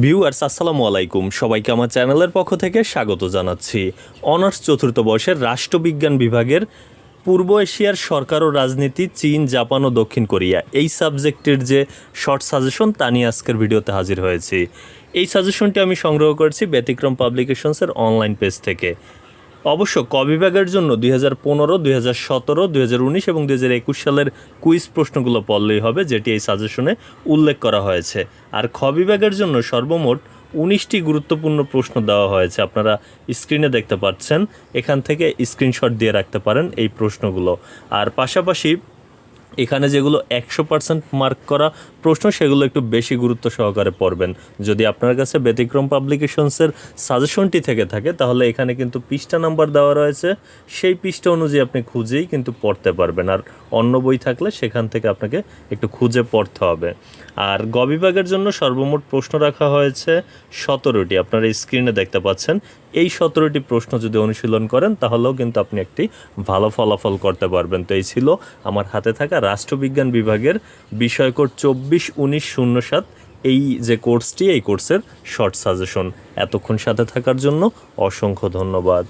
Viewers, আসসালামু আলাইকুম। সবাইকে আমার চ্যানেলের পক্ষ থেকে স্বাগত জানাচ্ছি। অনার্স চতুর্থ বর্ষের রাষ্ট্রবিজ্ঞান বিভাগের পূর্ব এশিয়ার সরকার ও রাজনীতি চীন, জাপান ও দক্ষিণ কোরিয়া। এই সাবজেক্টের যে শর্ট সাজেশন, তা নিয়ে আজকের ভিডিওতে হাজির হয়েছি। এই সাজেশনটি আমি সংগ্রহ করেছি ব্যতিক্রম পাবলিকেশনসের অনলাইন পেজ থেকে। অবশ্য ক বিভাগের জন্য দুই হাজার পনেরো, দুই হাজার সতেরো, দুই হাজার উনিশ এবং দুই হাজার একুশ সালের কুইজ প্রশ্নগুলো পড়লেই হবে, যেটি এই সাজেশনে উল্লেখ করা হয়েছে। আর খ জন্য সর্বমোট উনিশটি গুরুত্বপূর্ণ প্রশ্ন দেওয়া হয়েছে। আপনারা স্ক্রিনে দেখতে পাচ্ছেন, এখান থেকে স্ক্রিনশট দিয়ে রাখতে পারেন এই প্রশ্নগুলো। আর পাশাপাশি এখানে যেগুলো একশো পার্সেন্ট মার্ক করা প্রশ্ন, সেগুলো একটু বেশি গুরুত্ব সহকারে পড়বেন। যদি আপনার কাছে ব্যতিক্রম পাবলিকেশনসের সাজেশনটি থেকে থাকে, তাহলে এখানে কিন্তু পৃষ্ঠা নাম্বার দেওয়া রয়েছে। সেই পৃষ্ঠা অনুযায়ী আপনি খুঁজেই কিন্তু পড়তে পারবেন। আর অন্য বই থাকলে সেখান থেকে আপনাকে একটু খুঁজে পড়তে হবে। আর গ বিভাগের জন্য সর্বমোট প্রশ্ন রাখা হয়েছে সতেরোটি। আপনারা স্ক্রিনে দেখতে পাচ্ছেন এই সতেরোটি প্রশ্ন যদি অনুশীলন করেন, তাহলেও কিন্তু আপনি একটি ভালো ফলাফল করতে পারবেন। তো এই ছিল আমার হাতে থাকা রাষ্ট্রবিজ্ঞান বিভাগের বিষয়কোড চব্বিশ উনিশ শূন্য সাত, এই যে কোর্সটি, এই কোর্সের শর্ট সাজেশন। এতক্ষণ সাথে থাকার জন্য অসংখ্য ধন্যবাদ।